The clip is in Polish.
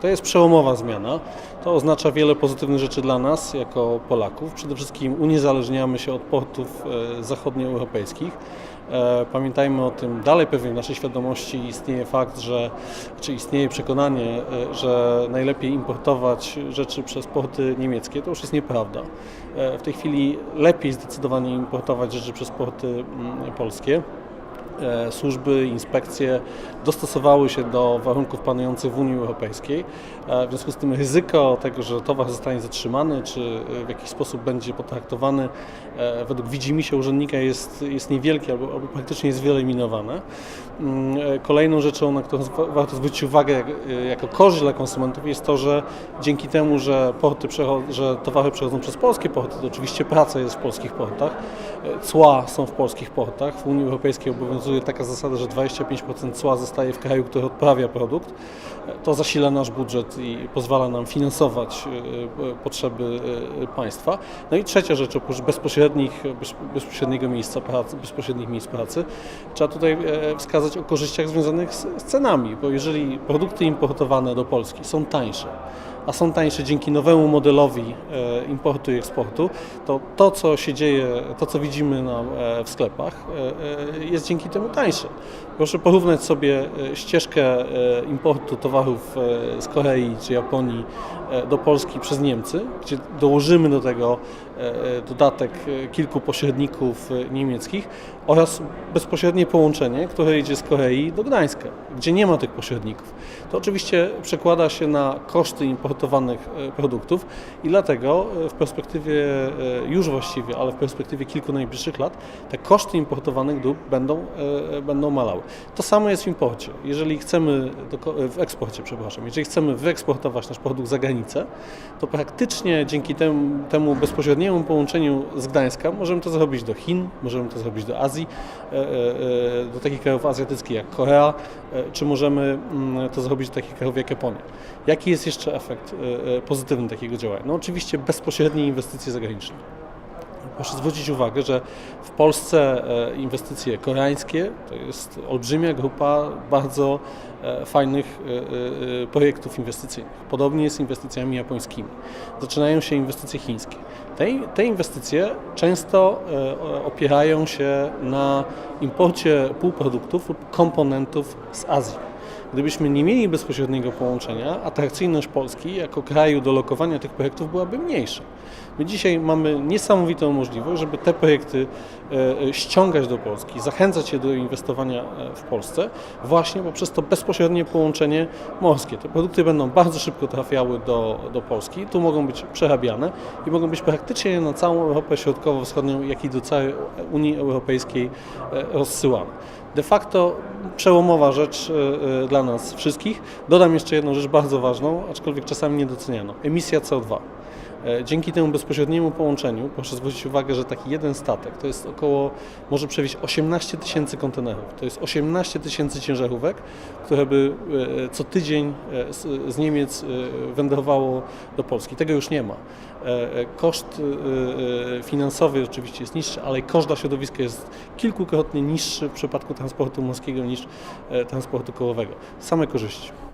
To jest przełomowa zmiana. To oznacza wiele pozytywnych rzeczy dla nas jako Polaków. Przede wszystkim uniezależniamy się od portów e, zachodnioeuropejskich. E, Pamiętajmy o tym, dalej pewnie w naszej świadomości istnieje fakt, że, czy istnieje przekonanie, e, że najlepiej importować rzeczy przez porty niemieckie. To już jest nieprawda. W tej chwili lepiej zdecydowanie importować rzeczy przez porty mm, polskie służby, inspekcje dostosowały się do warunków panujących w Unii Europejskiej. E, W związku z tym ryzyko tego, że towar zostanie zatrzymany, czy e, w jakiś sposób będzie potraktowany e, według widzimisię urzędnika jest, jest niewielkie albo, albo praktycznie jest wyeliminowane. Mm, e, Kolejną rzeczą, na którą warto zwrócić uwagę jak- e, jako korzyść dla konsumentów jest to, że dzięki temu, że, porty że towary przechodzą przez polskie porty, to oczywiście praca jest w polskich portach, e, cła są w polskich portach. W Unii Europejskiej obowiązuje taka zasada, że 25% cła zostaje w kraju, który odprawia produkt. To zasila nasz budżet i pozwala nam finansować e, e, potrzeby e, państwa. No i trzecia rzecz, oprócz bezpośrednich, bez- bezpośredniego miejsca pracy, bezpośrednich miejsc pracy, trzeba tutaj wskazać o korzyściach związanych z cenami, bo jeżeli produkty importowane do Polski są tańsze, a są tańsze dzięki nowemu modelowi e, importu i eksportu, to to, co się dzieje, to, co widzimy na, e, w sklepach, e, jest dzięki temu tańsze. Proszę porównać sobie ścieżkę importu towarów z Korei czy Japonii do Polski przez Niemcy, gdzie dołożymy do tego dodatek kilku pośredników niemieckich oraz bezpośrednie połączenie, które idzie z Korei do Gdańska, gdzie nie ma tych pośredników. To oczywiście przekłada się na koszty importowanych e, produktów i dlatego e, w perspektywie e, już właściwie, ale w perspektywie kilku najbliższych lat te koszty importowanych dóbr będą, będą malały. To samo jest w imporcie. Jeżeli chcemy, w eksporcie, przepraszam, jeżeli chcemy wyeksportować nasz produkt za granicę, to praktycznie dzięki temu, temu bezpośredniemu połączeniu z Gdańska możemy to zrobić do Chin, możemy to zrobić do Azji, do takich krajów azjatyckich jak Korea, czy możemy mm, to zrobić do takich krajów jak Japonia. Jaki jest jeszcze efekt e, e, pozytywny takiego działania? No oczywiście bezpośrednie inwestycje zagraniczne. Proszę zwrócić uwagę, że w Polsce e, inwestycje koreańskie to jest olbrzymia grupa bardzo fajnych projektów inwestycyjnych. Podobnie jest z inwestycjami japońskimi. Zaczynają się inwestycje chińskie. Te, te inwestycje często opierają się na imporcie półproduktów lub komponentów z Azji. Gdybyśmy nie mieli bezpośredniego połączenia, atrakcyjność Polski jako kraju do lokowania tych projektów byłaby mniejsza. My dzisiaj mamy niesamowitą możliwość, żeby te projekty e, e, ściągać do Polski, zachęcać je do inwestowania e, w Polsce właśnie poprzez to bezpośrednie połączenie morskie. Te produkty będą bardzo szybko trafiały do, do Polski, tu mogą być przerabiane i mogą być praktycznie na całą Europę Środkowo-Wschodnią, jak i do całej Unii Europejskiej rozsyłane. De facto przełomowa rzecz e, e, dla nas wszystkich. Dodam jeszcze jedną rzecz bardzo ważną, aczkolwiek czasami niedocenianą. Emisja CO2. E, Dzięki temu bezpośredniemu połączeniu, proszę zwrócić uwagę, że taki jeden statek to jest około, może przewieźć 18 tysięcy kontenerów. To jest 18 tysięcy ciężarówek, które by e, co tydzień e, z, Niemiec wędrowało do Polski. Tego już nie ma. Koszt finansowy oczywiście jest niższy, ale koszt dla środowiska jest kilkukrotnie niższy w przypadku transportu morskiego niż transportu kołowego. Same korzyści.